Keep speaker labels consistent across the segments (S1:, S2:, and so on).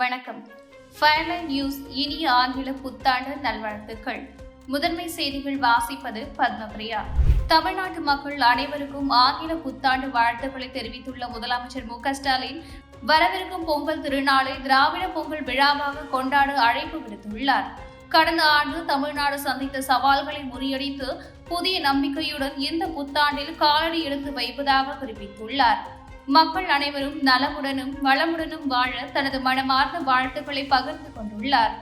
S1: வணக்கம். ஃபயர்லைன் நியூஸ் இனிய ஆங்கில புத்தாண்டு நல்வாழ்த்துக்கள். முதன்மை செய்திகள் வாசிப்பது பத்மபிரியா. தமிழ்நாட்டு மக்கள் அனைவருக்கும் ஆங்கில புத்தாண்டு வாழ்த்துக்களை தெரிவித்துள்ள முதலமைச்சர் மு க ஸ்டாலின் வரவிருக்கும் பொங்கல் திருநாளை திராவிட பொங்கல் விழாவாக கொண்டாட அழைப்பு விடுத்துள்ளார். கடந்த ஆண்டு தமிழ்நாடு சந்தித்த சவால்களை முறியடித்து புதிய நம்பிக்கையுடன் இந்த புத்தாண்டில் காலடி எடுத்து வைப்பதாக குறிப்பிட்டுள்ளார். மக்கள் அனைவரும் நலமுடனும் வளமுடனும் வாழ தனது மனமார்ந்த வாழ்த்துக்களை பகிர்ந்து கொண்டுள்ளார்.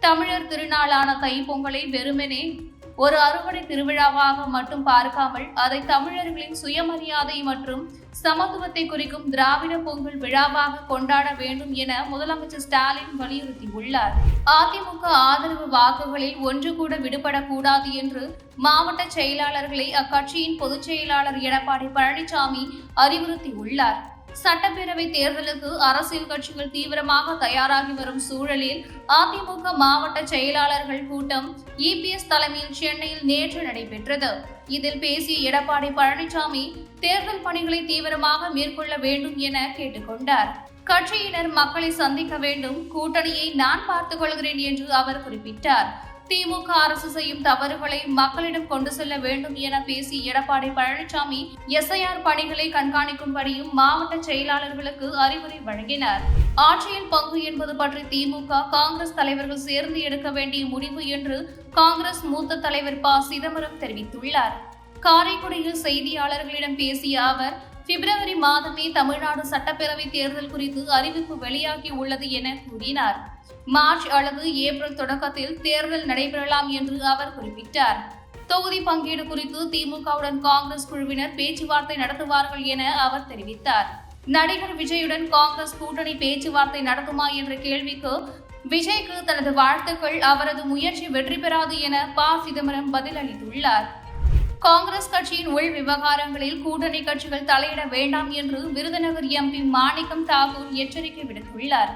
S1: தமிழர் திருநாளான தைப்பொங்கலை வெறுமனே ஒரு அறுவடை திருவிழாவாக மட்டும் பார்க்காமல் அதை தமிழர்களின் சுயமரியாதை மற்றும் சமத்துவத்தை குறிக்கும் திராவிட பொங்கல் விழாவாக கொண்டாட வேண்டும் என முதலமைச்சர் ஸ்டாலின் வலியுறுத்தியுள்ளார். அதிமுக ஆதரவு வாக்குகளில் ஒன்று கூட விடுபடக்கூடாது என்று மாவட்ட செயலாளர்களை அக்கட்சியின் பொதுச் செயலாளர் எடப்பாடி பழனிசாமி அறிவுறுத்தியுள்ளார். சட்டப்பேரவை தேர்தலுக்கு அரசியல் கட்சிகள் தீவிரமாக தயாராகி வரும் சூழலில் அதிமுக மாவட்ட செயலாளர்கள் கூட்டம் இபிஎஸ் தலைமையில் சென்னையில் நேற்று நடைபெற்றது. இதில் பேசிய எடப்பாடி பழனிசாமி தேர்தல் பணிகளை தீவிரமாக மேற்கொள்ள வேண்டும் என கேட்டுக்கொண்டார். கட்சியினர் மக்களை சந்திக்க வேண்டும். கூட்டணியை நான் பார்த்துக் கொள்கிறேன் என்று அவர் குறிப்பிட்டார். திமுக அரசு செய்யும் தவறுகளை மக்களிடம் கொண்டு செல்ல வேண்டும் என பேசி எடப்பாடி பழனிசாமி எஸ்ஐஆர் பணிகளை கண்காணிக்கும்படியும் மாவட்ட செயலாளர்களுக்கு அறிவுரை வழங்கினார். ஆட்சியில் பங்கு என்பது பற்றி திமுக காங்கிரஸ் தலைவர்கள் சேர்ந்து எடுக்க வேண்டிய முடிவு என்று காங்கிரஸ் மூத்த தலைவர் ப. சிதம்பரம் தெரிவித்துள்ளார். காரைக்குடியில் செய்தியாளர்களிடம் பேசிய அவர் பிப்ரவரி மாதமே தமிழ்நாடு சட்டப்பேரவை தேர்தல் குறித்து அறிவிப்பு வெளியாகி உள்ளது என கூறினார். மார்ச் அல்லது ஏப்ரல் தொடக்கத்தில் தேர்தல் நடைபெறலாம் என்று அவர் குறிப்பிட்டார். தொகுதி பங்கீடு குறித்து திமுகவுடன் காங்கிரஸ் குழுவினர் பேச்சுவார்த்தை நடத்துவார்கள் என அவர் தெரிவித்தார். நடிகர் விஜயுடன் காங்கிரஸ் கூட்டணி பேச்சுவார்த்தை நடத்துமா என்ற கேள்விக்கு விஜய்க்கு தனது வாழ்த்துக்கள் அவரது முயற்சி வெற்றி பெறாது என ப. சிதம்பரம் பதிலளித்துள்ளார். காங்கிரஸ் கட்சியின் உள் விவகாரங்களில் கூட்டணி கட்சிகள் தலையிட வேண்டாம் என்று விருதுநகர் எம்பி மாணிக்கம் தாகூர் எச்சரிக்கை விடுத்துள்ளார்.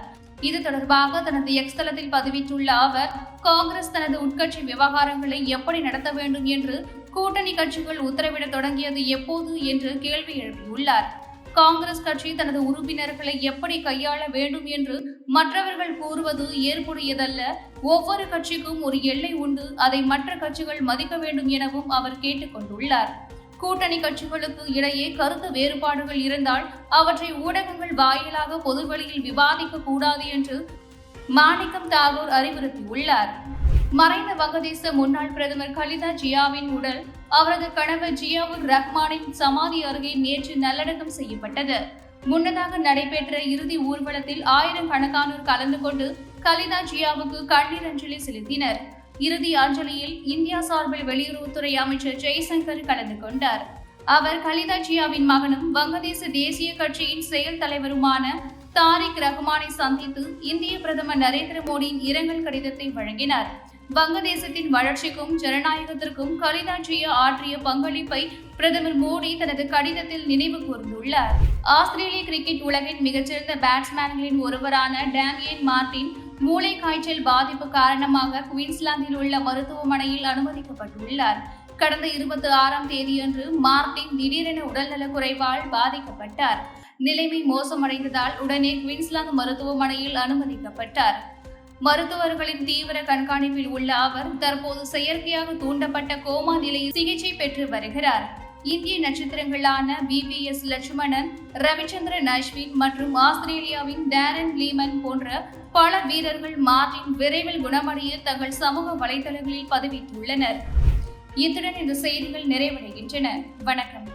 S1: இது தொடர்பாக தனது எக்ஸ் தளத்தில் பதிவிட்டுள்ள அவர் காங்கிரஸ் தனது உட்கட்சி விவகாரங்களை எப்படி நடத்த வேண்டும் என்று கூட்டணி கட்சிகள் உத்தரவிட தொடங்கியது எப்போது என்று கேள்வி எழுப்பியுள்ளார். காங்கிரஸ் கட்சி தனது உறுப்பினர்களை எப்படி கையாள வேண்டும் என்று மற்றவர்கள் கூறுவது ஏற்புடையதல்ல. ஒவ்வொரு கட்சிக்கும் ஒரு எல்லை உண்டு. அதை மற்ற கட்சிகள் மதிக்க வேண்டும் எனவும் அவர் கேட்டுக்கொண்டுள்ளார். கூட்டணி கட்சிகளுக்கு இடையே கருத்து வேறுபாடுகள் இருந்தால் அவற்றை ஊடகங்கள் வாயிலாக பொதுவெளியில் விவாதிக்க கூடாது என்று மாணிக்கம் தாகூர் அறிவுறுத்தியுள்ளார். மறைந்த வங்கதேச முன்னாள் பிரதமர் கலிதா ஜியாவின் உடல் அவரது கணவர் ஜியாவுர் ரஹ்மானின் சமாதி அருகே நேற்று நல்லடக்கம் செய்யப்பட்டது. முன்னதாக நடைபெற்ற இறுதி ஊர்வலத்தில் ஆயிரம் கணக்கானோர் கலந்து கொண்டு கலிதா ஜியாவுக்கு கண்ணீர் அஞ்சலி செலுத்தினர். இறுதி அஞ்சலியில் இந்தியா சார்பில் வெளியுறவுத்துறை அமைச்சர் ஜெய்சங்கர் கலந்து கொண்டார். அவர் கலிதா ஜியாவின் மகனும் வங்கதேச தேசிய கட்சியின் செயல் தலைவருமான தாரிக் ரஹ்மானை சந்தித்து இந்திய பிரதமர் நரேந்திர மோடியின் இரங்கல் கடிதத்தை வழங்கினார். வங்கதேசத்தின் வளர்ச்சிக்கும் ஜனநாயகத்திற்கும் கலிதா ஆற்றிய பங்களிப்பை பிரதமர் மோடி தனது கடிதத்தில் நினைவு கூர்ந்துள்ளார். ஆஸ்திரேலிய கிரிக்கெட் உலகின் மிகச்சிறந்த பேட்ஸ்மேன்களின் ஒருவரான டேமியன் மார்டின் மூளை காய்ச்சல் பாதிப்பு காரணமாக குயின்ஸ்லாந்தில் உள்ள மருத்துவமனையில் அனுமதிக்கப்பட்டுள்ளார். கடந்த இருபத்தி ஆறாம் தேதியன்று மார்டின் திடீரென உடல்நலக் குறைவால் பாதிக்கப்பட்டார். நிலைமை மோசமடைந்ததால் உடனே குயின்ஸ்லாந்து மருத்துவமனையில் அனுமதிக்கப்பட்டார். மருத்துவர்களின் தீவிர கண்காணிப்பில் உள்ள அவர் தற்போது செயற்கையாக தூண்டப்பட்ட கோமா நிலையில் சிகிச்சை பெற்று வருகிறார். இந்திய நட்சத்திரங்களான பிபிஎஸ் லட்சுமணன் ரவிச்சந்திரன் அஸ்வின் மற்றும் ஆஸ்திரேலியாவின் டேரன் லீமன் போன்ற பல வீரர்கள் மார்டின் விரைவில் குணமடைய தங்கள் சமூக வலைதளங்களில் பதிவிட்டுள்ளனர். இத்துடன் இந்த செய்திகள் நிறைவடைகின்றன. வணக்கம்.